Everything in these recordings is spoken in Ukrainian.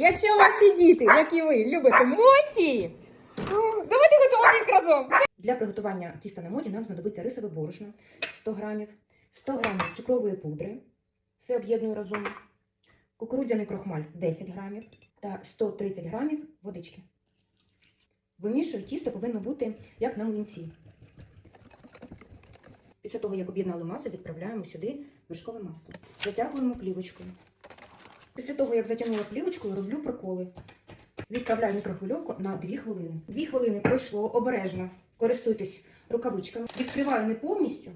Якщо ваші діти, як і ви, любите моті, давайте готувати їх разом. Для приготування тіста на моті нам знадобиться рисове борошно 100 грамів, 100 грамів цукрової пудри, все об'єдную разом, кукурудзяний крохмаль 10 грамів та 130 грамів водички. Вимішую тісто повинно бути як на млинці. Після того, як об'єднали масу, відправляємо сюди вершкове масло. Затягуємо плівочкою. Після того, як затягнула плівочкою, роблю проколи. Відправляю мікрохвильовку на 2 хвилини. 2 хвилини пройшло обережно. Користуйтесь рукавичками. Відкриваю не повністю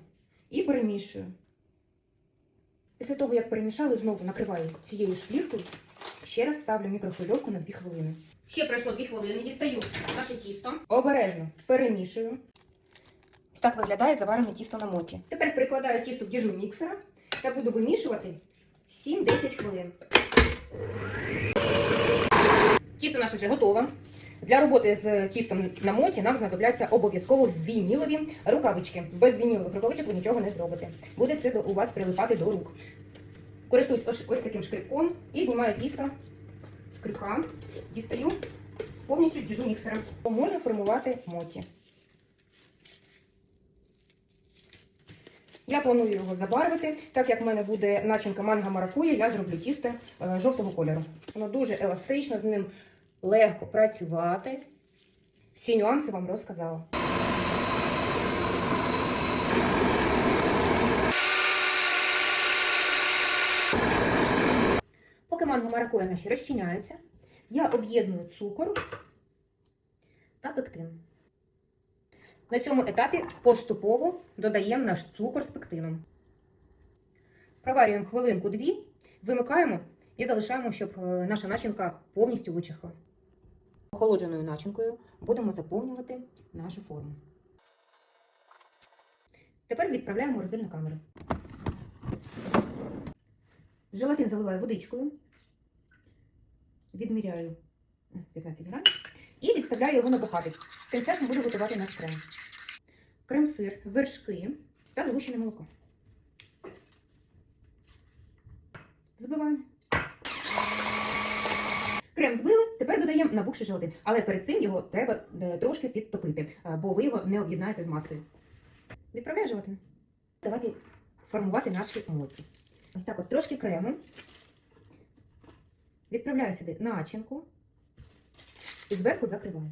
і перемішую. Після того, як перемішали, знову накриваю цією ж плівкою. Ще раз ставлю мікрохвильовку на 2 хвилини. Ще пройшло 2 хвилини. Дістаю наше тісто. Обережно перемішую. Ось так виглядає заварене тісто на моті. Тепер прикладаю тісто в діжу міксера та буду вимішувати 7-10 хвилин. Тісто наше вже готове. Для роботи з тістом на моті нам знадобляться обов'язково вінілові рукавички. Без вінілових рукавичок ви нічого не зробите. Буде все у вас прилипати до рук. Користуюсь ось, таким шкрипком і знімаю тісто з крюка. Дістаю повністю діжу міксера. Можу формувати моті. Я планую його забарвити. Так як в мене буде начинка манга маракуя, я зроблю тісто е, жовтого кольору. Воно дуже еластично, з ним легко працювати. Всі нюанси вам розказала. Поки манго маракуя наші розчиняється, я об'єдную цукор та пектин. На цьому етапі поступово додаємо наш цукор з пектином. Проварюємо хвилинку-дві, вимикаємо і залишаємо, щоб е, наша начинка повністю вичахла. Охолодженою начинкою будемо заповнювати нашу форму. Тепер відправляємо в морозильну камеру. Желатин заливаю водичкою. Відміряю 15 грамів. І відставляю його набухатись. Тим часом буду готувати наш крем. Крем-сир, вершки та згущене молоко. Збиваємо. Крем збили, тепер додаємо набухший желатин. Але перед цим його треба е, трошки підтопити, е, бо ви його не об'єднаєте з масою. Відправляю желатин. Давайте формувати наші моті. Ось так от трошки крему. Відправляю сюди начинку і зверху закриваю.